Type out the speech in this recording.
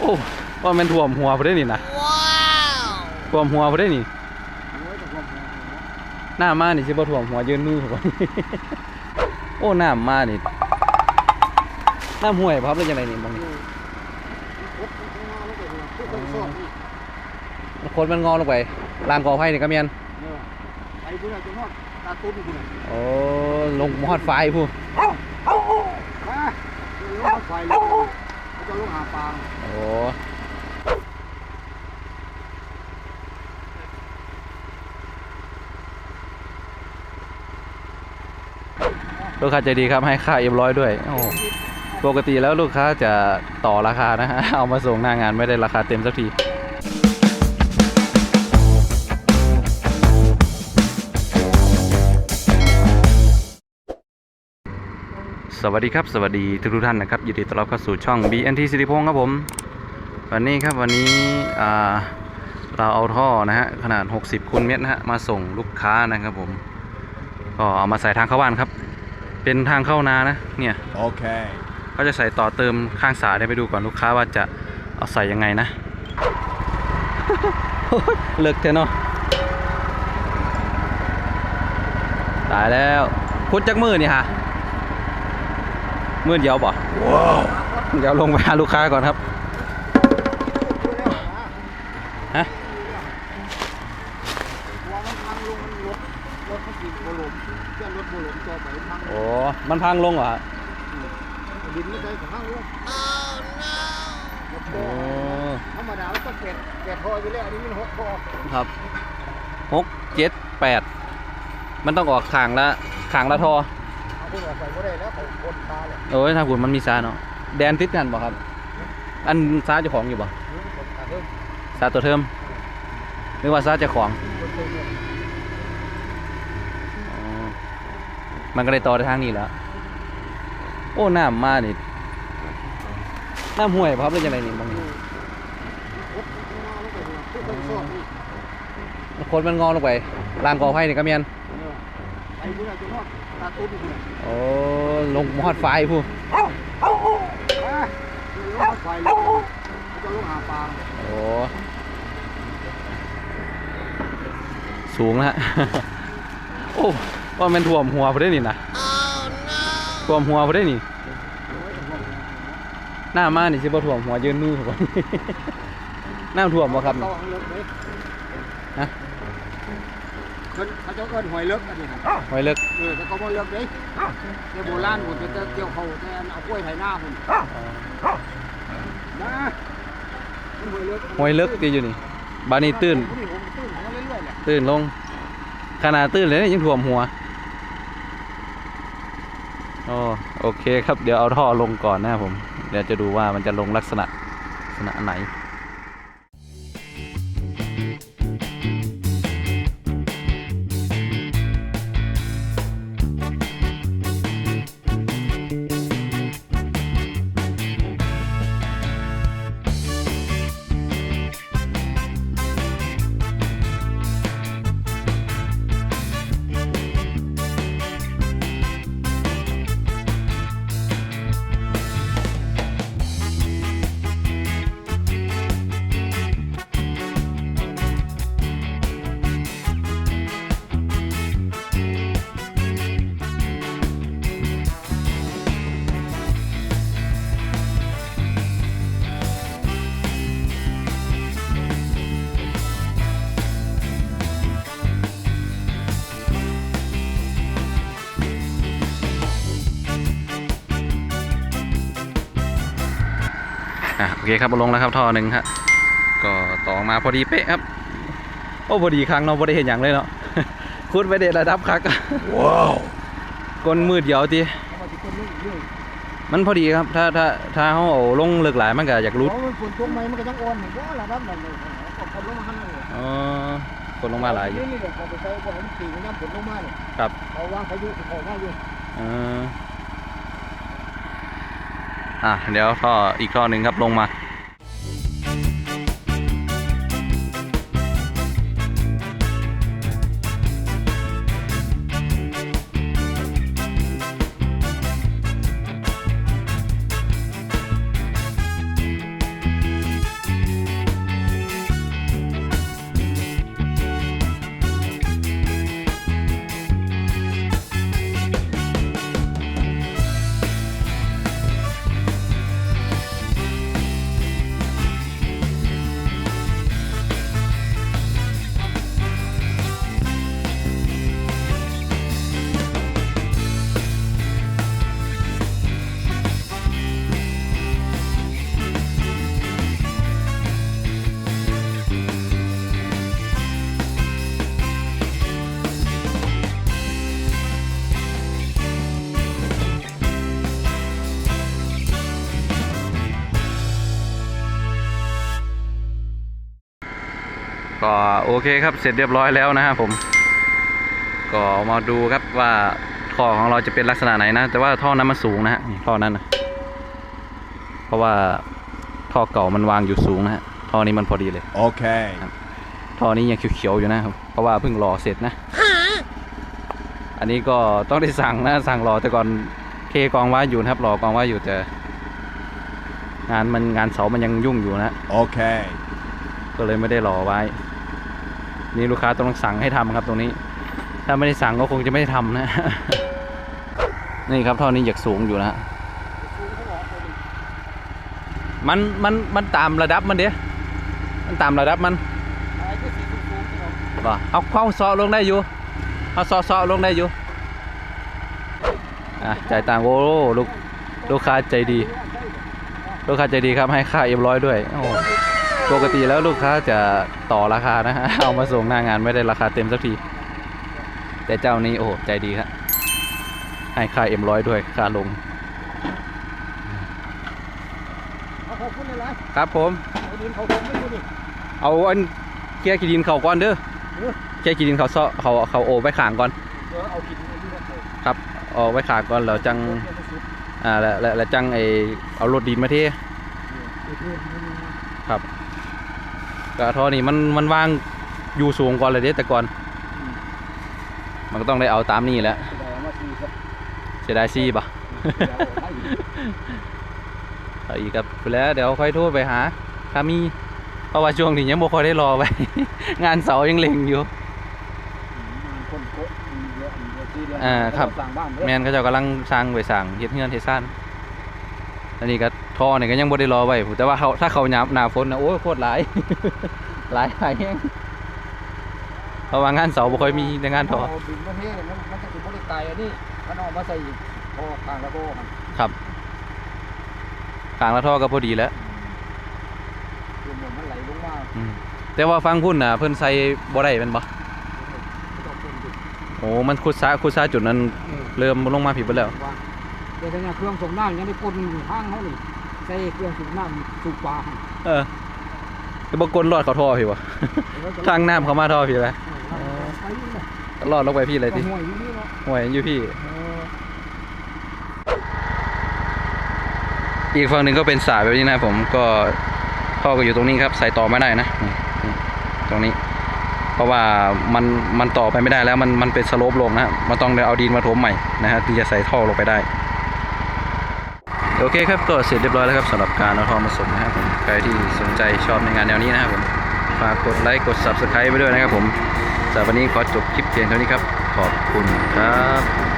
โอ้ว่ามันท่วมหัวพอได้นี่นะท่วมหัวพอได้นี่หน้ามานี่สิบ่ท่วมหัวยืนมือผมโอ้น้ำมานี่น้ำห้วยบ่ครับหรือยังไงนี่มองนี่คนมันงอลงไปลานกอไผ่นี่ก็เมียนไอ้พวกนั้นจะนอดตาตุ้นกูน่ะโอ้ลงฮอดไฟผู้มาเดี๋ยวลงไฟเลยเขาจะลงหาปลา โอ้ลูกค้าใจดีครับให้ค่าเอ็มร้อยด้วยโอ้ปกติแล้วลูกค้าจะต่อราคานะฮะ เอามาส่งหน้างานไม่ได้ราคาเต็มสักทีสวัสดีครับ สวัสดีทุกทุกท่านนะครับ ยินดีต้อนรับเข้าสู่ช่อง BNT สิริพงศ์ครับผม วันนี้ครับวันนี้อ่าเราเอาท่อนะฮะขนาด 60คูณเมตรนะฮะมาส่งลูกค้านะครับผม ก็เอามาใส่ทางเข้าบ้านครับ เป็นทางเข้านานะเนี่ย Okay. ก็จะใส่ต่อเติมข้างสายได้ไปดูก่อนลูกค้าว่าจะเอาใส่ยังไงนะเลิกเถอะเนาะตายแล้วพุดจักมือนี่ฮะมือเดียวบ่ Whoa. เดี๋ยวลงไปหาลูกค้าก่อนครับ ลมเส้นรถโบลมจอไปพังโอ้มันพังลงเหรอฮะดินไม่ได้พังลงโอ้ธรรมดาแล้วก็เกล็ดเกล็ดพอไปแล้วอันนี้มันหกพอครับหกเจ็ดแปดมันต้องออกขางละขางละทอเอาพวกเราใส่ก็ได้แล้วเขาคนตาเลยโอ้ยถ้าคุณมันมีซาเนาะแดนติดกันบ่ครับ อันซาเจ้าของอยู่บ่คนตาเริ่มซาตัวเทิมหรือว่าซาเจ้าของ คนเติมเนี่ย อ๋อ มันก็เลยต่อได้ทางนี้แล้ว โอ้น้ำมานี่น้ำห้วยบ่ครับหรือยังไงนี่บางนี่รถมาแล้วก็เนี่ยผู้คนชอบนี่คนมันงอลงไปลานกอไผ่นี่ก็เมียนเนี่ยไอ้พวกนั้นจะนอดตาตุ้นกูน่ะโอ้ลงฮอดไฟผู้มาเดี๋ยวลงไฟเลยเขาจะลงหาปลาโอ้สูงนะฮะโอ้ ว่ามันท่วมหัวพอได้นี่นะท่วมหัวพอได้นี่หน้ามานี่สิบ่ท่วมหัวยืนมือผมน้ำท่วมบ่ครับต่นี่อเลิกเลยฮะเขาเขาจะเอิ้นหอยเลิกอันนี้นะไว้เลิกเออแต่เขาบ่เลิกเด้เดี๋ยวโบราณผมจะเกี่ยวเขาแต่อันเอากล้วยไถหน้าผมนะมันหอยเลิกห้วยเลิกตีอยู่นี่บานี่ตื้นผมตื้นมาเรื่อยๆแหละตื้นลงขนาดตื้นเลยนี่ยังท่วมหัว โอ้โอเคครับเดี๋ยวเอาท่อลงก่อนนะครับผม เดี๋ยวจะดูว่ามันจะลงลักษณะลักษณะไหน อะโอเคครับเอาลงแล้วครับท่อหนึ่งฮะก็ต่อมาพอดีเป๊ะครับโอ้พอดีครั้งเนาะพอได้เห็นอย่างเลยเนาะคุดไปเด็ดระดับคัก Whoa. กลมืดเดียวทีเอามาที่คนนึงเรื่อยมันพอดีครับ ถ้าถ้าถ้าเขาเอาลงเลือกหลายมันก็อยากๆรุดเพราะมันฝนตกไหมมันก็ยังอ่อนเหมือนว่าระดับนั้นเลยก็ฝนลงมาข้างในเลยอ๋อกดลงมาหลายอยู่นี่นี่เดี๋ยวพอไปใช้พอเห็นสีมันยังฝนลงมาเนี่ยครับเขาวางพายุเขาว่าอยู่เออ อะเดี๋ยวท่ออีกท่อหนึ่งครับลงมา โอเคครับเสร็จเรียบร้อยแล้วนะครับผม ก็มาดูครับว่าท่อของเราจะเป็นลักษณะไหนนะ แต่ว่าท่อนั้นมันสูงนะฮะนี่ท่อนั้นนะเพราะว่าท่อเก่ามันวางอยู่สูงนะฮะท่อนี้มันพอดีเลย Okay. ท่อนี้ยังเขียวๆอยู่นะครับเพราะว่าเพิ่งรอเสร็จนะ อันนี้ก็ต้องได้สั่งนะสั่งรอแต่ก่อนเทกองไว้อยู่นะครับรอกองไว้อยู่แต่ งานมันงานเสามันยังยุ่งอยู่นะ Okay. ก็เลยไม่ได้รอไว้ นี่ลูกค้าต้องสั่งให้ทำครับตรงนี้ ถ้าไม่ได้สั่งก็คงจะไม่ได้ทำนะ นี่ครับท่อนี้อยากสูงอยู่นะฮะมันมันมันตามระดับมันเดียมันตามระดับมันบ่เอาเข้าซอลงได้อยู่เอาซอซอลงได้อยู่อะจ่ายตังค์โอ้ลูกลูกค้าใจดี ลูกค้าใจดีครับให้ค่าเอ็มร้อยด้วยโอ้ ปกติแล้วลูกค้าจะต่อราคานะฮะ เอามาส่งหน้างานไม่ได้ราคาเต็มสักที แต่เจ้านี้โอ้โหใจดีครับให้ค่าเอ็มร้อยด้วยค่าลง ครับผมเอาเขาผมไม่อยู่นี่เอาอันเคลียร์ขีดินเขาก่อนเด้อเออเคลียร์ขีดินเขาเซาะเขาเขาโอไว้ขางก่อนครับเอาไว้ขางก่อนแล้วจังอ่าแล้วแล้วจังไอเอารถดินมาเทเนี่ย กระท่อนี่มันมันวางอยู่สูงก่อนเลยเด้แต่ก่อนอืมมันก็ต้องได้เอาตามนี่แหละแสดงว่าทีครับเสียดายซี่ปะเดี๋ยวเอาให้อีกเอาอีกครับไปแล้วเดี๋ยวค่อยโทรไปหาถ้ามีเพราะว่าช่วงนี้ยังบ่ค่อยได้รอไป งานเสายังเล็งอยู่อืมคนโกะอืมเยอะอืมเยอะที่เดียวอ่าครับสั่งบ้านเด้อแมนเขาเจ้ากำลังสร้างไปสั่งเฮ็ดเฮือนเฮ็ดซ่านอันนี้ก็ ท่อนี่ก็ยังบ่ได้รอไว้แต่ว่าเขาถ้าเขาหนาหนาฝนนะโอ้ยโคตรหลาย หลายหลายแฮงเพราะว่างานเสาบ่ค่อยมีแต่งานท่อเอาดินมาเทเนี่ยมันมันจะถึงบริไกลอันนี้มันเอามาใส่พอทางระโบมันครับกลางละท่อก็พอดีแล้วคือเหมือนมันไหลลงมาอืมแต่ว่าฟังพุ่นน่ะเพิ่นใส่บ่ได้แม่นบ่ไม่ต้องเป็นดินโอ้มันคุดซาคุดซาจุดนั้นเออเริ่มลงมาผิดไปแล้วว่าเดี๋ยวเนี่ยเครื่องส่งน้ำยังได้กดห้างเขานี่ใส่เครื่องสูบน้ำสูบปลาให้เออแต่บ่กลรอดเขาท่อพี่บ่ทางน้ำเขามาท่อพี่แล้วเออไปนี่แหละรอดลงไปพี่เลยก็ติห่วยอยู่นี่เนาะห่วยอยู่พี่เอออีกฝั่งหนึ่งก็เป็นสายแบบนี้นะครับผมก็ท่อก็อยู่ตรงนี้ครับ ใส่ต่อไม่ได้นะนี่นี่ตรงนี้ เพราะว่ามันมันต่อไปไม่ได้แล้วมันมันเป็นสโลปลงนะมันต้องเอาดินมาถมใหม่นะฮะที่จะใส่ท่อลงไปได้ โอเคครับก็เสร็จเรียบร้อยแล้วครับสำหรับการเอาท่อมาส่งนะครับผมใครที่สนใจชอบในงานแนวนี้นะครับผมฝากกดไลค์กด subscribe ไปด้วยนะครับผมสำหรับวันนี้ขอจบคลิปเพียงเท่านี้ครับ ขอบคุณครับ